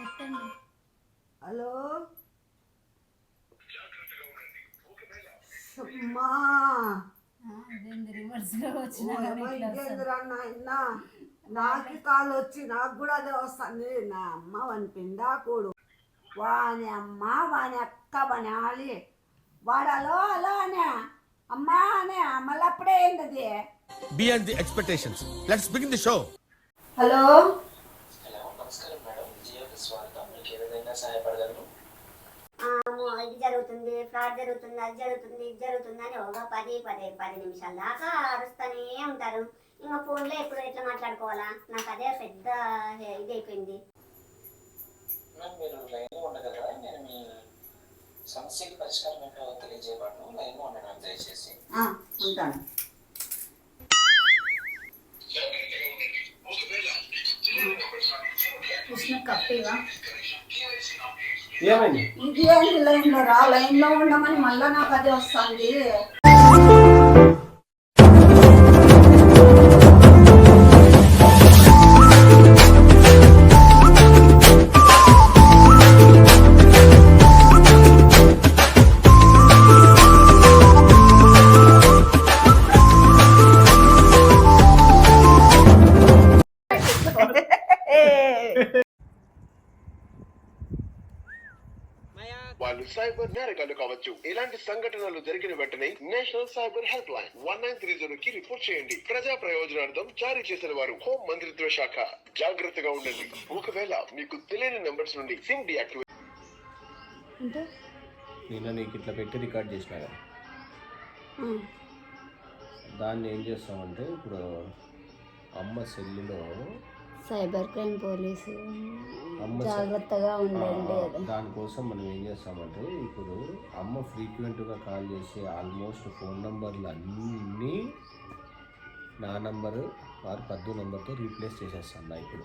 ఎత్తండి హలో? అమ్మా! నాకు కాలు వచ్చి నాకు కూడా అదే వస్తుంది. నా అమ్మ వాని పిండాకుడు వాని అమ్మ వాని అక్క వాని ఆలి. వాడు అలో అలో అనే. అమ్మా అనే మళ్ళీ అప్పుడే ఏంటది beyond the expectations. Let's begin the show. Hello hello నమస్కారం మేడం జియోకి స్వాగతం మీకు ఏ విధంగా సహాయపడగలను ఇది జరుగుతుంది ఫ్రాడ్ జరుగుతుంది అది జరుగుతుంది ఇది జరుగుతుంది అని ఒక పది పది పది నిమిషాల దాకా అరుస్తూనే ఉంటారు. ఇంకా ఫోన్లో ఎప్పుడు ఎట్లా మాట్లాడుకోవాలా? నాకు అదే పెద్ద ఇది అయిపోయింది. మ్యామ్ మీరు లైన్లో ఉండగలరా? నేను మీ సమస్యకి పరిష్కారం ఏంటో తెలియజేయబడను. లైన్లో ఉండడం దయచేసి. ఆ, ఉంటాను. కృష్ణ కప్పివా? ఏమైంది? ఇంకేంటి లైన్లో రా లైన్లో ఉండమని మళ్ళీ నాకు అదే వస్తుంది. వాళ్ళు సైబర్ నేరగాళ్ళు కావచ్చు. ఇలాంటి సంఘటనలు జరిగిన వెంటనే national cyber help line one nine three zero కి రిపోర్ట్ చేయండి. ప్రజా ప్రయోజనార్థం జారీ చేసిన వారు హోం మంత్రిత్వ శాఖ. జాగ్రత్తగా ఉండండి. ఒకవేళ మీకు తెలియని నెంబర్స్ నుండి సిమ్ డియాక్టివేట్ అంటే? నిన్న నీకు ఇట్లా పెట్టి రికార్డ్ చేసిన కదా. దాన్ని ఏం చేస్తామంటే ఇప్పుడు అమ్మ సెల్లులో సైబర్ క్రైమ్ పోలీసు. అమ్మ జాగ్రత్తగా ఉండండి దానికోసం మనం ఏం చేస్తామంటే ఇప్పుడు అమ్మ ఫ్రీక్వెంట్గా కాల్ చేసే ఆల్మోస్ట్ ఫోన్ నంబర్లు అన్నీ నా నంబరు వారి పద్దు నంబర్తో రీప్లేస్ చేసేస్తాను ఇప్పుడు.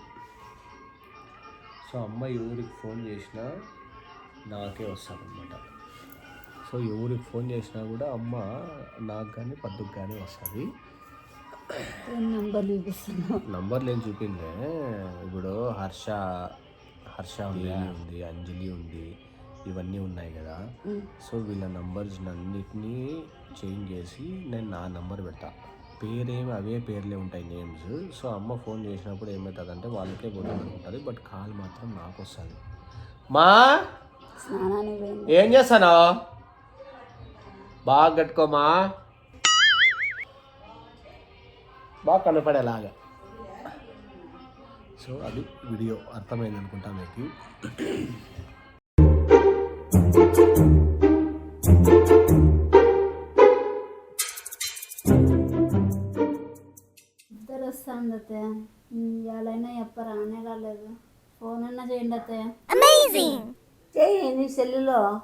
సో అమ్మ ఎవరికి ఫోన్ చేసినా నాకే వస్తుందన్నమాట. సో ఎవరికి ఫోన్ చేసినా కూడా అమ్మ నాకు కానీ పద్దుకు కానీ వస్తుంది. నంబర్ చూపిస్తున్నావు నంబర్లు ఏం చూపించే ఇప్పుడు హర్ష హర్ష ఉంది ఉంది అంజలి ఉంది ఇవన్నీ ఉన్నాయి కదా. సో వీళ్ళ నంబర్స్ అన్నిటినీ చేంజ్ చేసి నేను నా నంబర్ పెట్టా పేరేమి అవే పేర్లే ఉంటాయి నేమ్స్. సో అమ్మ ఫోన్ చేసినప్పుడు ఏమవుతుందంటే వాళ్ళకే పోతుంది అనుకుంటుంది బట్ కాల్ మాత్రం నాకు వస్తుంది మా ఏం చేస్తాను బాగా కట్టుకోమా బాగా కనపడేలాగా. సో అది వీడియో అర్థమైంది అనుకుంటా మీకు. ఇద్దరు ఇవాళైనా చెప్పరా? అనే రాలేదు. ఫోన్ అన్నా చేయండి అత్తయ్య. చెయ్యి నీ సెల్లులో.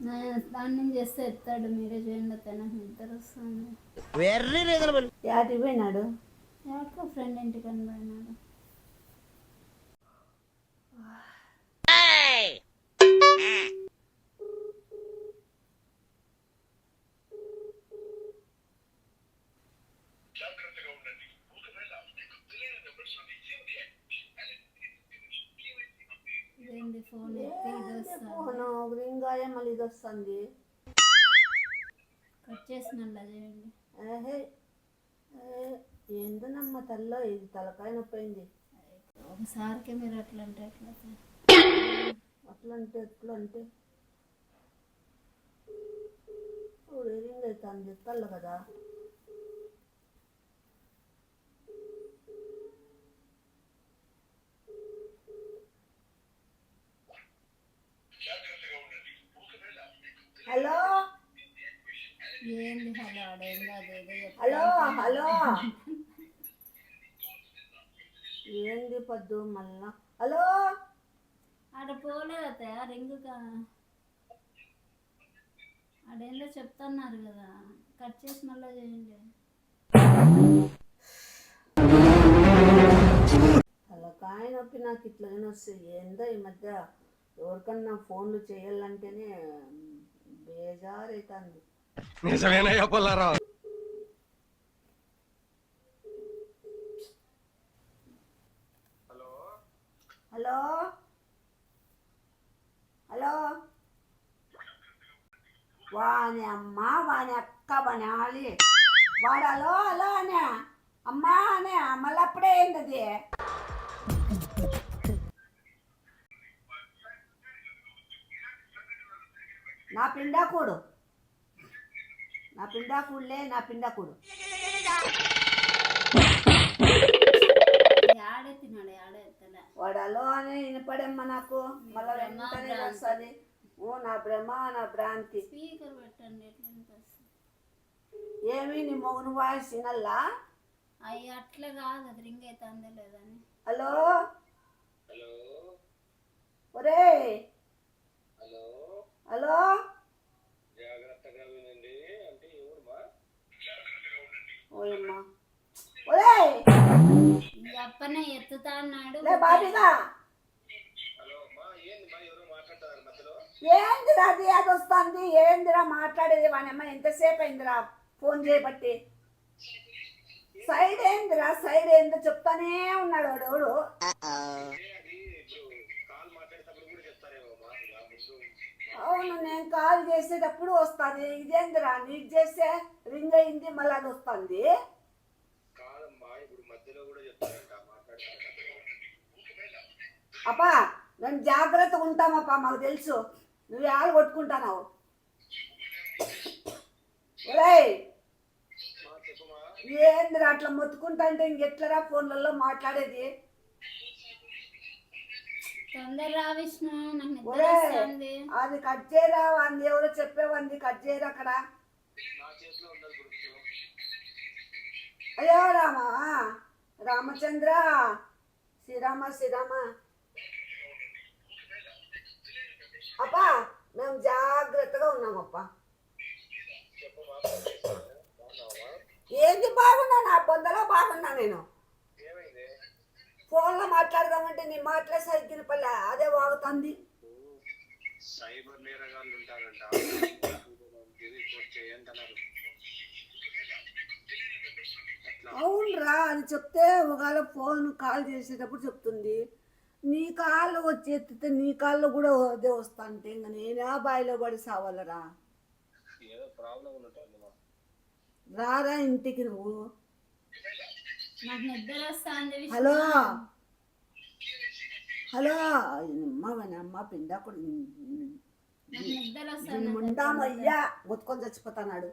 నేను దాని నుంచి చేస్తే ఎత్తాడు మీరే చేయండి నాకు నిద్ర వస్తుంది. యాటికి పోయినాడు? ఎవరికో ఫ్రెండ్ ఇంటికి అని పోయినాడు ఇదేంటి ఫోన్ ఎత్తి ఇది ఫోను రింగాయే మళ్ళీ ఇది వస్తుంది కట్ చేసినలా చేయండి ఏహే ఏందోనమ్మ తల్లో ఇది తలకాయ నొప్పింది. ఒకసారికి మీరు అట్లా అంటే ఎట్లా? అట్లా అంటే ఎట్లా అంటే చూడు రింగ్ అవుతుంది తల్ల కదా. హలో? ఏంది హలో. Hello hello? ఏంది పొద్దు మళ్ళా? హలో? ఆడ పోలేదు అత్తయ్య రింగ్ కా ఆడేందో చెప్తున్నారు కదా కట్ చేసి మళ్ళీ చేయండి. తలకాయ నొప్పి నాకు ఇట్లానే వస్తాయి ఏందో ఈ మధ్య ఎవరికన్నా ఫోన్లు చేయాలంటేనే బేజారైతుంది. నిజమేనయ్యా పుల్లారావు? హలో? హలో? వాని అమ్మ వాని అక్క వాని ఆలి. వాడు హలో హలో అనే. అమ్మా అనే మళ్ళీ ఏంటది పిండాకుడు. నా పిండాకుడులే నా పిండాకుడు. వాడలో అని వినపడేమ్మ నాకు. మళ్ళీ వెంటనే వస్తుంది. ఓ నా భ్రమ నా భ్రాంతి ఏమి నీ మొగుని వాయిస్ వినల్లా? అయ్యి అట్లా కాదు అది రింగ్ అవుతుందో లేదని. హలో? హలో? ఒరే హలో? హలో జాగ్రత్తగా వినండి అంటే ఎవరుమా ఓయమ్మా ఒరే ఈ అప్పనే ఎత్తుతా అన్నాడు. లే బాబిగా హలో అమ్మా ఏంది మా ఎవరో మాట్లాడతారు మధ్యలో ఏందిరా అది? అది వస్తుంది. ఏందిరా మాట్లాడేది? వానమ్మ ఎంతసేపు అయిందిరా ఫోన్ చేయబట్టి? సైడ్ ఏందిరా? సైడ్ ఏందో చెప్తానే ఉన్నాడు వాడు ఎవడు ఏ అది ఇప్పుడు కాల్ మాట్లాడేటప్పుడు కూడా చెప్తారేమో అమ్మా ఇలా ముందు అవును నేను కాల్ చేసేటప్పుడు వస్తుంది. ఇదేందిరా నీకు చేస్తే రింగ్ అయింది మళ్ళీ అది వస్తుంది? అప్పా నేను జాగ్రత్తగా ఉంటామప్పా మాకు తెలుసు. నువ్వు ఆలు కొట్టుకుంటున్నావు. ఏందిరా అట్లా మొత్తుకుంటా అంటే ఇంకెట్లరా ఫోన్లలో మాట్లాడేది? విష్ణు నాకు నిద్ర ఒరే వస్తుంది. అది కట్ చేయరా వంది ఎవరో చెప్పేవంది కట్ చేయరా అక్కడ? నా చేతిలో ఉండదు గుర్తు అయ్యో రామా. రామచంద్ర. శ్రీరామ శ్రీరామ. అప్పా మేము జాగ్రత్తగా ఉన్నామప్పా. ఏంది బాగున్నా నా పొందలో బాగున్నా నేను. ఫోన్లో మాట్లాడదామంటే నీ మాటలే సరిగ్గిన పల్లె అదే వాగుతుంది. సైబర్ నేరగాళ్ళు ఉంటారంట. రిపోర్ట్ చేయండి అన్నారు అట్లా. అవునరా అది చెప్తే ఒకవేళ ఫోన్ కాల్ చేసేటప్పుడు చెప్తుంది. నీ కాళ్ళు వచ్చి ఎత్తితే నీ కాళ్ళు కూడా అదే వస్తా అంటే ఇంకా నేనే బాయిలో పడి సావాలరా. రారా ఇంటికి నువ్వు. హలో. హలో. అమ్మ మన అమ్మ పిండా కూడా నాకు నిద్ర వస్తుంది ముండామయ్యా ఒత్తుకొని చచ్చిపోతాడు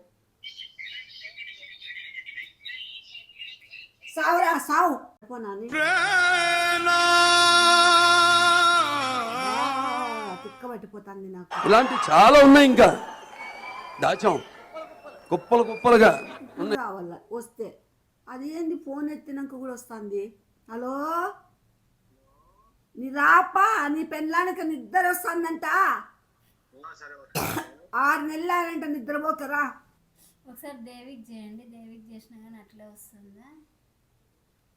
సావురా సావు. పోనాని పట్టిపోతుంది నాకు. ఇలాంటి చాలా ఉన్నాయి ఇంకా. దాచాం. కుప్పలు కుప్పలుగా రావాల వస్తే. అదేంది ఫోన్ ఎత్తినాక కూడా వస్తుంది? హలో? నీ రాపా? నీ పెళ్ళానికి నిద్ర వస్తుందంట? సరే ఆరు నెలలంట నిద్రపోకరా ఒకసారి దేవికి చేయండి. దేవికి చేసినా కానీ అట్లే వస్తుందా?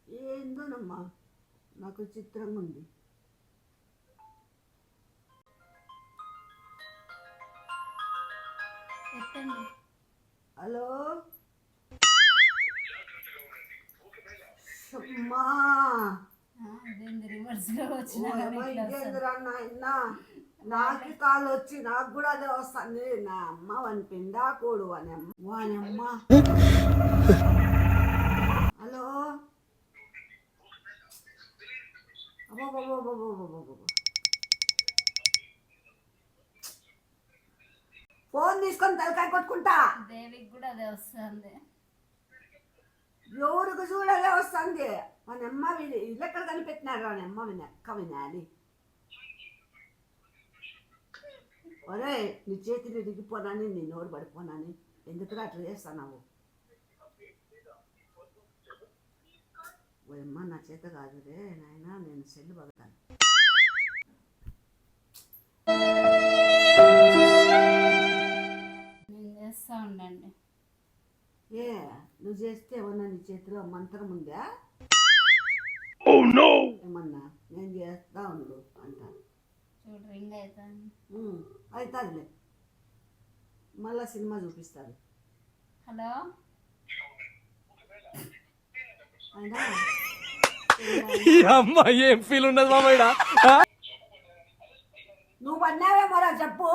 ఏందోనమ్మా? నాకు చిత్రంగా ఉంది. ఎత్తండి. హలో? నాకు కాలు వచ్చి నాకు కూడా అదే వస్తుంది. నా అమ్మ వాని పిండా కూడు అని అమ్మ. హలో. ఫోన్ తీసుకొని తలకాయ కొట్టుకుంటా. దేవికి కూడా అదే వస్తుంది. ఎవరికి చూడలే వస్తుంది. మన అమ్మ ఇల్లు ఎక్కడ కనిపెట్టినారు వాని అమ్మ విని అక్క వినాలి. ఒరే నీ చేతులు దిగిపోనాని నీ నోరు పడిపోనాని ఎందుకురా అట్లా చేస్తున్నావు? ఓయమ్మ నా చేత కాదురే నాయన నేను సెల్లు పడతాను నేను చేస్తా ఉండండి. ఏ నువ్వు చేస్తే ఏమన్నా నీ చేతిలో మంత్రం ఉందా? ఏమన్నా? నేను చేస్తా ఉండు అంటాను. చూడు రింగ్ అవుతుంది అవుతుందిలే మళ్ళా సినిమా చూపిస్తారు హలో? అయినా? అమ్మ ఏం ఫీల్ ఉండదు మామయ్య నువ్వు అన్నావేమోరా చెప్పు.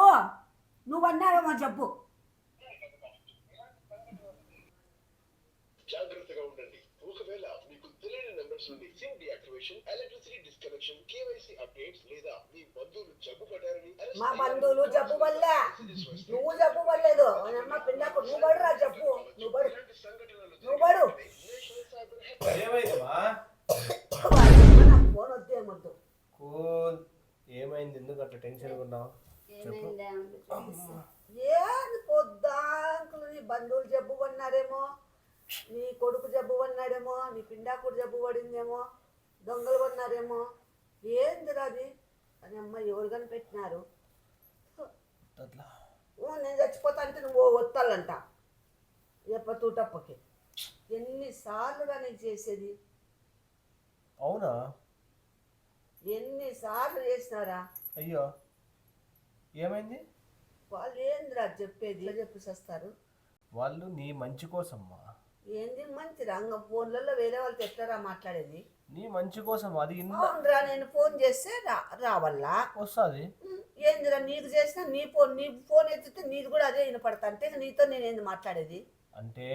నువ్వు అన్నావేమో చెప్పు. జాగ్రత్తగా ఉండండి. ఒకవేళ మీకు తెలియని నెంబర్స్ నుండి SIM deactivation electricity disconnection KYC updates లేదా మీ బంధువులు జబ్బు పడ్డారని మా బంధువులు జబ్బు పడలే. నువ్వు జబ్బు పడలేదు. అమ్మ పిండాకు నువ్వు పడురా జబ్బు. నువ్వు పడు. నువ్వు పడు. ఫోన్ వద్దు కూల్. ఏమైంది? ఎందుకు అట్లా టెన్షన్ ఉన్నావు? ఏమైందే. ఏది పొద్దాంకులు నీ బంధువులు జబ్బు పడినారేమో. నీ కొడుకు జబ్బు పడినాడేమో నీ పిండాకుడు జబ్బు పడిందేమో దొంగలు పడినారేమో ఏందిరా అది? అని అమ్మ ఎవరు కనిపెట్టినారు? నేను చచ్చిపోతా అంటే నువ్వు వత్తాలంట. ఎప్ప తూటప్పకి. ఎన్నిసార్లుగా నేను చేసేది? అవునా? ఎన్నిసార్లు చేసినారా? అయ్యో. ఏమైంది? వాళ్ళు ఏందిరా చెప్పేది? చెప్పేసి వస్తారు? వాళ్ళు నీ మంచి కోసమ్మా. ఏంది? మంచి రంగ ఫోన్లలో వేరే వాళ్ళతో ఎట్లరా మాట్లాడేది? నీ మంచి కోసం అది అవునరా నేను ఫోన్ చేస్తే రా రావల్లా? వస్తుంది. ఏందిరా నీకు చేసినా నీ ఫోన్ నీ ఫోన్ ఎత్తితే నీది కూడా అదే వినపడతా. అంటే ఇక నీతో నేను ఏంది మాట్లాడేది? అంటే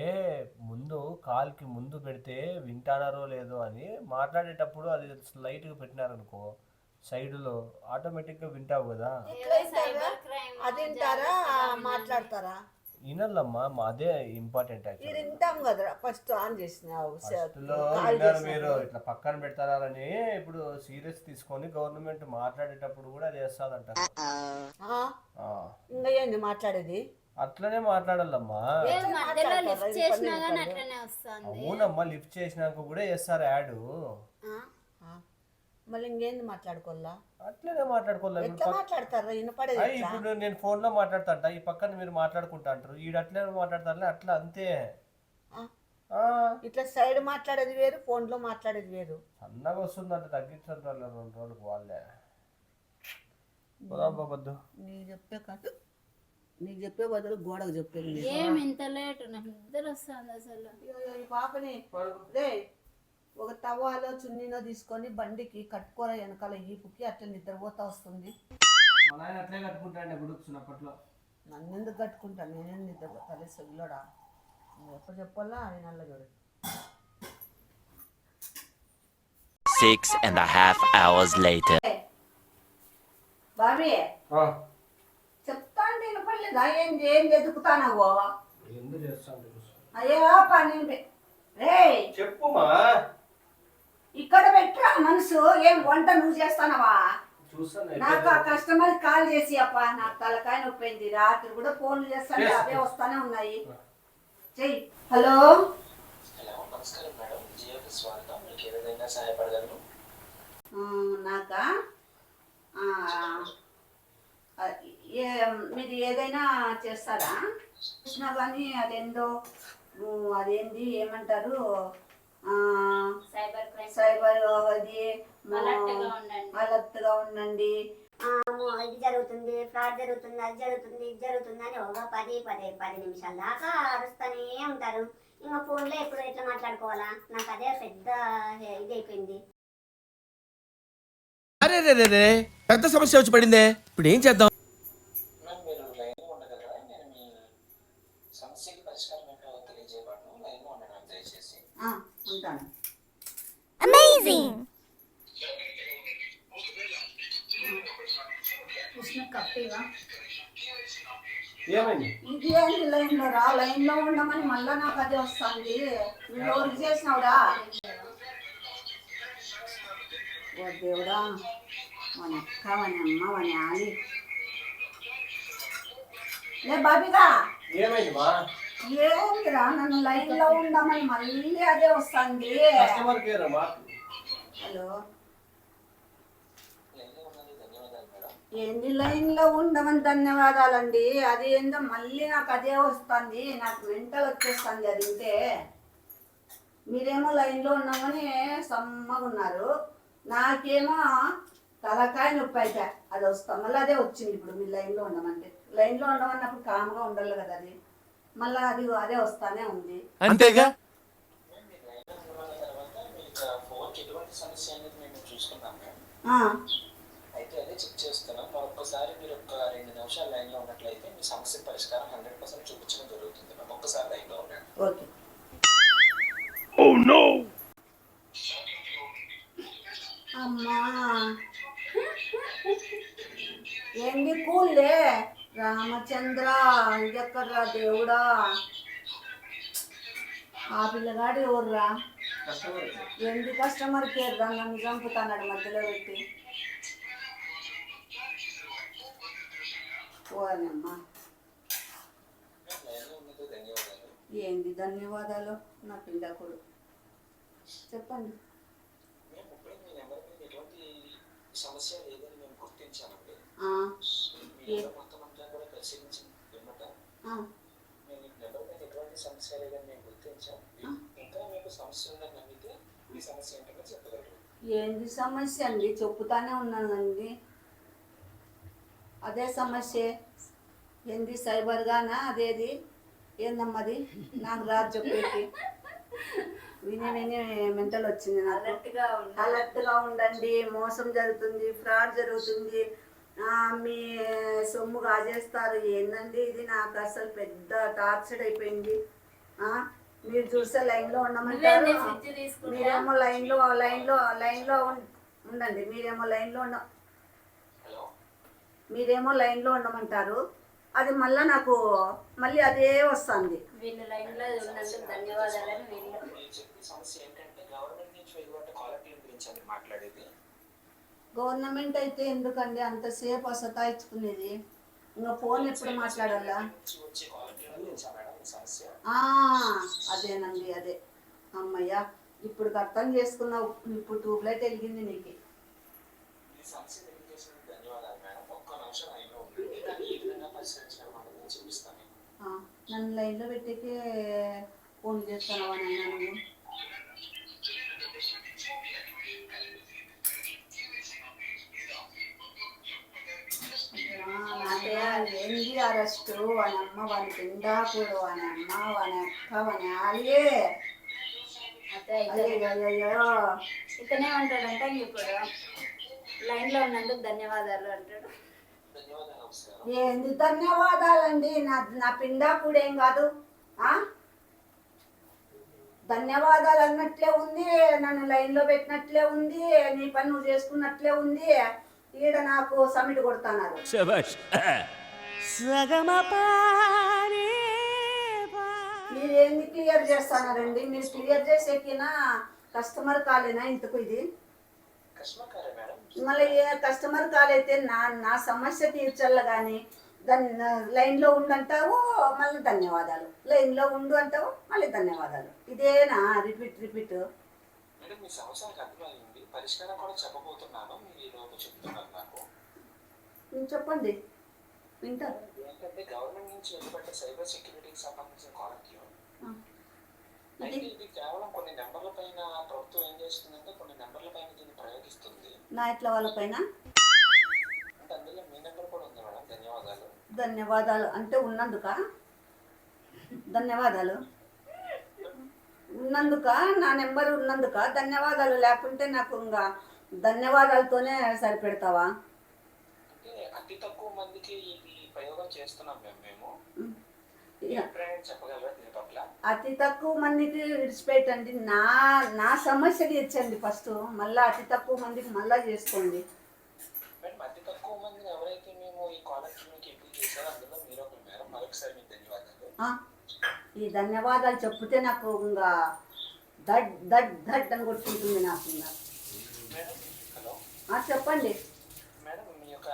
ముందు కాల్కి ముందు పెడితే వింటానారో లేదో అని మాట్లాడేటప్పుడు అది లైట్గా పెట్టినారనుకో సైడ్లో ఆటోమేటిక్గా వింటావు కదా. ఏదో సైబర్ క్రైమ్ అది వింటారా? మాట్లాడతారా? వినాలమ్మా మా అదే ఇంపార్టెంట్ ఇది వింటాం కదరా ఫస్ట్ ఆన్ చేసినావు మీరు. ఇట్లా పక్కన పెడతారని ఇప్పుడు సీరియస్ తీసుకొని గవర్నమెంట్ మాట్లాడేటప్పుడు కూడా అది వేస్తాదంట ఆ, ఆ, ఇంకా ఏంది మాట్లాడేది? అట్లనే మాట్లాడాలమ్మా. అవునమ్మా లిఫ్ట్ చేసినాక కూడా వేస్తారు యాడ్. ఆ, మళ్ళీ ఇంకేంది మాట్లాడుకోవాలా? అట్లనే మాట్లాడుకోవాలి? ఇప్పుడు ఎట్లా మాట్లాడతారా? వినపడేది అయ్యి ఎట్లా? ఇప్పుడు నేను ఫోన్లో మాట్లాడతాంట. ఈ పక్కన మీరు మాట్లాడుకుంటా అంటారు. ఈడు అట్లే మాట్లాడతారులే అట్లా అంతే. ఆ, ఆ, ఇట్లా సైడ్ మాట్లాడేది వేరు ఫోన్లో మాట్లాడేది వేరు. సన్నగా వస్తుందంట తగ్గించండి వాళ్ళు రెండు రోజులకు వాళ్ళే. పోదాం బాబద్దు నీకు చెప్పే కాదు నీకు చెప్పే బదులు గోడకు చెప్పేది లేదు. ఏం ఇంత లేట్ నాకు నిద్ర వస్తుంది అసలు. అయ్యో, అయ్యో, ఈ పాపని రే ఒక తవాలో చున్నీనో తీసుకొని బండికి కట్టుకోరా వెనకాల ఈపుకి అట్లా నిద్రపోతా వస్తుంది. మా నాయన అట్లే కట్టుకుంటాండి చిన్నప్పట్లో. నన్ను ఎందుకు కట్టుకుంటాను నేనేం నిద్రపోతాలే సెల్లోడా నువ్వు ఎప్పుడు చెప్పాలా? ఆయన నల్ల చూడు. Six and a half hours later. Bobby చెప్తా అంటే వినపడలేదా? ఏం ఏం ఎదుకుతానవో ఎందుకు చేస్తాను. అయ్యో పని రే చెప్పుమా ఇక్కడ పెట్టరా మనసు. ఏం వంట నువ్వు చేస్తానవా? చూస్తాను నాకు ఆ కస్టమర్ కాల్ చేసి అప్ప నాకు తలకాయ నొప్పింది. రాత్రి కూడా ఫోన్లు చేస్తాను. చేస్తా. అవే వస్తానే ఉన్నాయి. చెయ్యి. హలో? హలో నమస్కారం మేడం. జియోకి స్వాగతం. మీకు ఏ విధంగా సహాయపడగలను? నాకా? మీరు ఏదైనా చేస్తారా? చూసినా కానీ అదేందో అదేంది ఏమంటారు? సైబర్ క్రైమ్ సైబర్ అది అలర్ట్గా ఉండండి. అలర్ట్గా ఉండండి. ఇది జరుగుతుంది ఫ్రాడ్ జరుగుతుంది అది జరుగుతుంది ఇది జరుగుతుంది అని ఒక పది పది పది నిమిషాల దాకా అరుస్తూనే ఉంటారు. ఇంకా ఫోన్లో ఎప్పుడు ఎట్లా మాట్లాడుకోవాలా? నాకు అదే పెద్ద ఇది అయిపోయింది అరే రే రే పెద్ద సమస్య వచ్చి పడిందే. ఇప్పుడు ఏం చేద్దాం మ్యామ్ మీరు లైన్లో ఉండగలరా నేను మీ సమస్యకి పరిష్కారం ఏంటో తెలియజేయబడను లైన్లో ఉండడం దయచేసి కృష్ణ కప్పివా ఏమైంది లైన్లో రా? లైన్లో ఉండమని మళ్ళా నాకు అదే వస్తుంది. నువ్వు చేసినావురా? ఓ దేవుడా వాని అక్క వాని అమ్మ వాని ఆలి లే బాబిగా ఏమైంది మా ఏంటిరా నన్ను లైన్లో ఉండమని మళ్ళీ అదే వస్తుంది. కస్టమర్ కేర్ మా హలో. ఏంది లైన్లో ఉండమని ధన్యవాదాలండి? అది ఏందో మళ్ళీ నాకు అదే వస్తుంది. నాకు వెంటలు వచ్చేస్తుంది అది ఉంటే. మీరేమో లైన్లో ఉన్నామని సమ్మగా ఉన్నారు. నాకేమో తలకాయ నొప్పి అయితే. అది వస్తాం. మళ్ళీ అదే వచ్చింది ఇప్పుడు మీరు లైన్లో ఉండమంటే. లైన్లో ఉండమన్నప్పుడు కామ్గా ఉండాలి కదా అది. మళ్ళీ అది అదే వస్తానే ఉంది. అంతేగా? మేము అయితే అదే చెక్ చేస్తున్నాం మరొకసారి మీరు ఒక రెండు నిమిషాలు లైన్లో ఉన్నట్లయితే మీ సమస్య పరిష్కారం హండ్రెడ్ పర్సెంట్ చూపించడం జరుగుతుంది మ్యామ్ ఒక్కసారి లైన్లో ఉండండి ఓకే అమ్మా. ఏంది కూలే రామచంద్ర ఇదెక్కడ్రా దేవుడా. ఆ పిల్లగాడు ఎవర్రా? ఏంది కస్టమర్ కేర్ రా నన్ను చంపుతాన్నాడు మధ్యలో పెట్టి? ధన్యవాదాలు ఏంది ధన్యవాదాలు నా పిండకుడు చెప్పండి. సమస్య లేదని మేము గుర్తించామండి ఆ, మీ నెంబర్ మొత్తం అంతా కూడా పరిశీలించి పిమ్మట ఆ, మేము ఎటువంటి సమస్య లేదని మేము గుర్తించాం ఇంకా మీకు సమస్య ఉందని నమ్మితే ఈ సమస్య ఏంటో చెప్పగలరు. ఏంది సమస్య అండి? చెప్పుతానే ఉన్నానండి. అదే సమస్య. ఏంది సైబర్ గానా? అదేది? ఏందమ్మది? నాకు రాదు చెప్పేసి విని విని మెంటల్ వచ్చింది నాకు. అలర్ట్గా ఉండండి. మోసం జరుగుతుంది. ఫ్రాడ్ జరుగుతుంది. మీ సొమ్ము కాజేస్తారు. ఏందండి ఇది? నాకు అసలు పెద్ద టార్చర్ అయిపోయింది. ఆ, మీరు చూస్తే లైన్లో ఉండమంటారు. మీరేమో లైన్లో లైన్లో లైన్లో ఉండండి. మీరేమో లైన్లో ఉండ హలో? మీరేమో లైన్లో ఉండమంటారు. అది మళ్ళీ నాకు మళ్ళీ అదే వస్తుంది. వీళ్ళు లైన్లో ఉన్నందుకు ధన్యవాదాలని వీళ్ళు. మీరు చెప్పే సమస్య ఏంటంటే గవర్నమెంట్ నుంచి వెలువడ్డ కాలర్ గురించి అని మాట్లాడేది. గవర్నమెంట్ అయితే ఎందుకండి అంతసేపు సతాయించుకునేది? ఇంకా ఫోన్ ఎప్పుడు మాట్లాడాలా? అదేనండి అదే. అమ్మయ్య ఇప్పుడు అర్థం చేసుకున్నావు. ఇప్పుడు ట్యూబ్లైట్ వెలిగింది నీకు. నన్ను లైన్లో పెట్టేకే ఫోన్ చేస్తాను అని నువ్వు ఏంది అరెస్టు వాని అమ్మ వాని పిండాకుడు వాని అమ్మ వాని అక్క వాని ఆలే ఇతనే ఉంటాడంట ఇప్పుడు లైన్లో ఉన్నందుకు ధన్యవాదాలు అంటాడు. ధన్యవాదాలు నమస్కారం ఏంది ధన్యవాదాలండి? నా నా పిండాకుడు ఏం కాదు? ఆ? ధన్యవాదాలు అన్నట్లే ఉంది నన్ను లైన్లో పెట్టినట్లే ఉంది నీ పని నువ్వు చేసుకున్నట్లే ఉంది. ఈడ నాకు సమిట్ కొడుతున్నారు. మీరు ఏంది క్లియర్ చేస్తున్నారండి మీరు క్లియర్ చేసేకినా కస్టమర్ కాలేనా ఇంతకు ఇది? మళ్ళీ ఏ కస్టమర్ కాల్ అయితే నా నా సమస్య తీర్చాల కానీ దాన్ని లైన్లో ఉండంటావు మళ్ళీ ధన్యవాదాలు. లైన్లో ఉండు అంటావు మళ్ళీ ధన్యవాదాలు. ఇదేనా? Repeat repeat. మేడం మీ సమస్య నాకు అర్థమైంది. పరిష్కారం కూడా చెప్పబోతున్నాను. మీరు ఈ లోపు చెప్తున్నారు నాకు. చెప్పండి. వింటా. ఏంటంటే గవర్నమెంట్ నుంచి సైబర్ సెక్యూరిటీకి సంబంధించిన. అయితే ఇది. కేవలం కొన్ని నెంబర్ల పైన ప్రభుత్వం ఏం చేస్తుందంటే కొన్ని నెంబర్ల పైన దీన్ని ప్రయోగిస్తుంది. నా ఇట్లా వాళ్ళపైన అంటే అందులో మీ నెంబర్ కూడా ఉంది మేడం. ధన్యవాదాలు. ధన్యవాదాలు. అంటే ఉన్నందుక? ధన్యవాదాలు. ఉన్నందుక? నా నెంబర్ ఉన్నందుక? ధన్యవాదాలు. లేకుంటే నాకు ఇంకా ధన్యవాదాలతోనే సరిపెడతావా? అతి తక్కువ మందికి ఇది ప్రయోగం చేస్తున్నాం మేము. మేము అతి తక్కువ మందికి విడిచిపెట్టండి. నా నా సమస్య తీర్చండి ఫస్ట్. మళ్ళీ అతి తక్కువ మందికి మళ్ళా చేసుకోండి. అతి తక్కువ మందిని ఎవరైతే మేము ఈ కాలర్ మీకు ఎంపిక చేశారో అందులో మీరు ఒకరు మేడం. మరొకసారి మీకు ధన్యవాదాలు. ఈ ధన్యవాదాలు చెప్తే నాకు ఇంకా దడ్ దడ్ దడ్ అని కొట్టుకుంటుంది నాకు ఇంకా. చెప్పండి. మేడం మీ యొక్క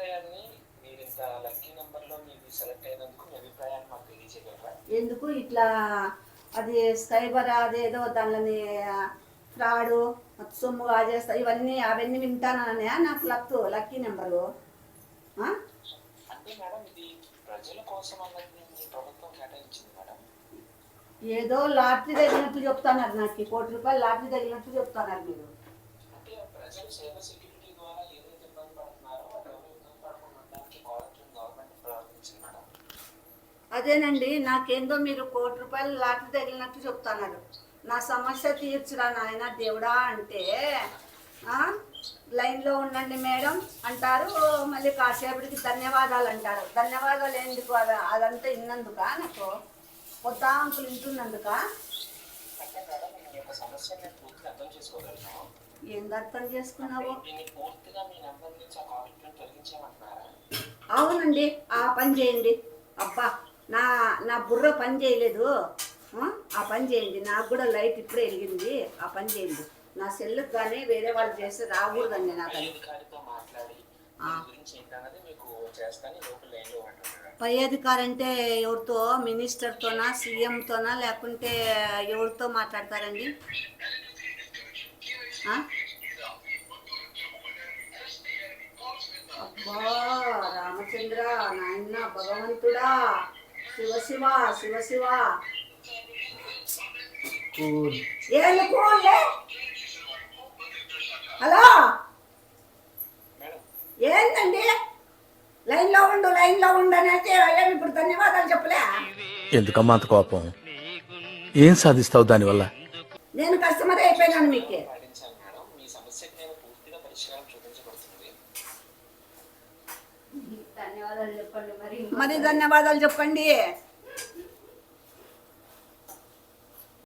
అభిప్రాయాన్ని మీరు ఇంత లక్కీ నెంబర్లో మీకు సెలెక్ట్ అయినందుకు మీ అభిప్రాయాన్ని మాకు తెలియజేయగలరా? ఎందుకు? ఇట్లా అది స్కైబర్ అదేదో దానిని ఫ్రాడు సొమ్ము కాజేస్తా ఇవన్నీ అవన్నీ వింటాననే నాకు లక్ లక్కీ నెంబరు ఆ? అంటే మేడం ఇది ప్రజల కోసం అన్నది మీ ప్రభుత్వం కేటాయించింది మేడం. ఏదో లాటరీ తగిలినట్టు చెప్తున్నారు నాకు కోటి రూపాయలు లాటరీ తగిలినట్టు చెప్తున్నారు మీరు. అంటే ప్రజలు సైబర్ సెక్యూరిటీ ద్వారా ఏదైతే ఇబ్బంది పడుతున్నారో వాళ్ళు ఎవరు ఇబ్బంది పడకుండా ఉండడానికి కాలర్ గవర్నమెంట్ ప్రారంభించింది మేడం అదేనండి నాకేందో మీరు కోటి రూపాయలు లాటరీ తగిలినట్టు చెప్తున్నారు. నా సమస్య తీర్చురా నాయన దేవుడా అంటే లైన్లో ఉండండి మేడం అంటారు. మళ్ళీ కాసేపటికి ధన్యవాదాలు అంటారు. ధన్యవాదాలు ఎందుకు? అది అదంతా ఇన్నందుక నాకు? కొత్త అంకులు వింటున్నందుక అర్థం ఏంది అర్థం చేసుకున్నావు? అవునండి ఆ పని చేయండి. అబ్బా నా నా బుర్ర పని చేయలేదు. ఆ, పని చేయండి. నాకు కూడా లైట్ ఇప్పుడే వెలిగింది. ఆ పని చేయండి. నా సెల్లుకి కానీ వేరే వాళ్ళు చేస్తే రాకూడదండి నాకు పై అధికారి అంటే ఎవరితో? మినిస్టర్తోనా? సీఎంతోనా? లేకుంటే ఎవరితో మాట్లాడతారండి? అబ్బా రామచంద్ర నాయన భగవంతుడా! శివ శివ శివ. శివ ఏళ్ళు కూలే హలో? ఏందండి? లైన్లో ఉండు లైన్లో ఉండు అని అయితే ఏమి ఇప్పుడు ధన్యవాదాలు చెప్పలే. ఎందుకమ్మా అంత కోపం? ఏం సాధిస్తావు దానివల్ల? నేను కస్టమర్ అయిపోయినాను మీకు పాటించాను మేడం మీ సమస్యకి నేను పూర్తిగా పరిష్కారం చూపించబడుతుంది ధన్యవాదాలు చెప్పండి మరి మరి ధన్యవాదాలు చెప్పండి.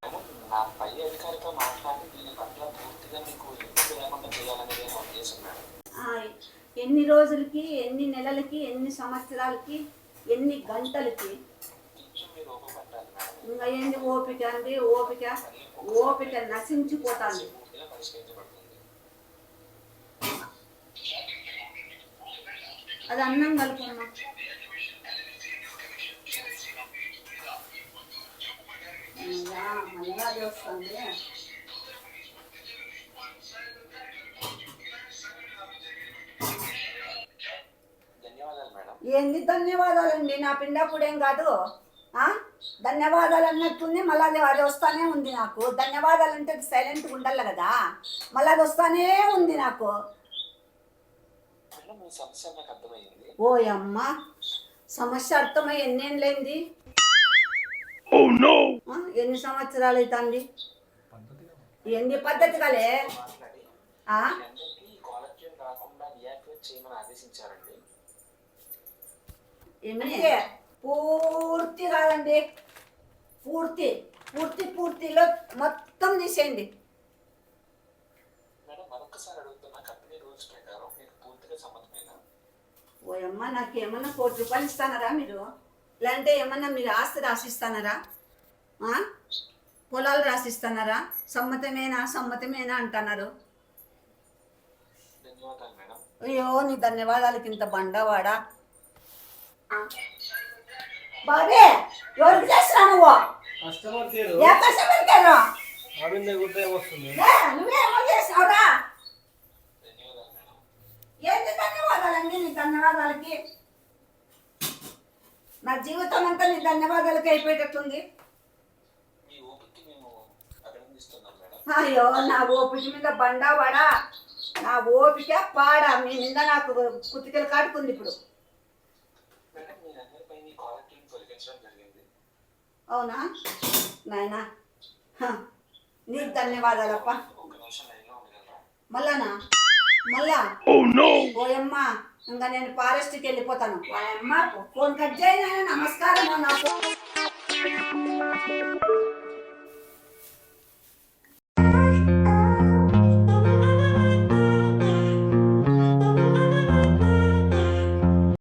మేడం నా పై అధికారితో మాట్లాడి దీని పట్ల పూర్తిగా మీకు ఇబ్బంది లేకుండా చేయాలనేది నా ఉద్దేశం మేడం. ఆ, ఎన్ని రోజులకి ఎన్ని నెలలకి ఎన్ని సంవత్సరాలకి ఎన్ని గంటలకి? ఇంకా ఏంది ఓపిక అండి? ఓపిక? ఓపిక నశించిపోతాంది పూర్తిగా పరిష్కరించబడుతుంది అది అన్నం మళ్ళా అది వస్తుంది. మేడం. ఏంది ధన్యవాదాలండి? నా పిండాకుడేం కాదు. ఆ? ధన్యవాదాలు అన్నట్టుంది మళ్ళీ అది అది వస్తానే ఉంది నాకు. ధన్యవాదాలు అంటే సైలెంట్గా ఉండాలి కదా. మళ్ళీ అది వస్తానే ఉంది నాకు. మీ సమస్య నాకు అర్థమైంది. ఓ అమ్మ సమస్య అర్థమై ఎన్నేళ్ళైంది ఎన్ని సంవత్సరాలు అవుతుంది? ఎన్ని పద్ధతి కాలే పూర్తి కాదండి. పూర్తి పూర్తి పూర్తిలో మొత్తం తీసేయండి మేడం మరొకసారి అడుగుతున్నా కంపెనీ రూల్స్ ప్రకారం మీకు పూర్తిగా సమ్మతమేనా ఓయమ్మ నాకు ఏమన్నా కోటి రూపాయలు ఇస్తానరా మీరు? లేదంటే ఏమన్నా మీరు ఆస్తి రాసిస్తానరా? ఆ? పొలాలు రాసిస్తానరా? సమ్మతమేనా సమ్మతమేనా అంటున్నారు. ధన్యవాదాలు మేడం. అయ్యో నీ ధన్యవాదాలకి ఇంత బండవాడా? బాబే ఎవరికి చేస్తున్నావు నువ్వు? కస్టమర్ కేర్ ఏ కష్టపడి కేరు? అరవింద్ గుర్తే వస్తుంది. ఏ, నువ్వేమో చేసినావురా ధన్యవాదాలు మేడం ఏంటి ధన్యవాదాలండి? నీ ధన్యవాదాలకి నా జీవితం అంతా నీ ధన్యవాదాలకి అయిపోయేటట్టుంది. అయ్యో నా ఓపిక మీద బండా వాడా? నా ఓపిక పాడా? మీ మీద నాకు కుతికలు కాటుకుంది ఇప్పుడు. అవునా? నాయనా నీకు ధన్యవాదాలప్ప. మళ్ళానా మళ్ళా? ఓయమ్మ ఇంకా నేను ఫారెస్ట్కి వెళ్ళిపోతాను. ఓయమ్మ ఫోన్ కట్ చేయనా నమస్కారం నా ఫోన్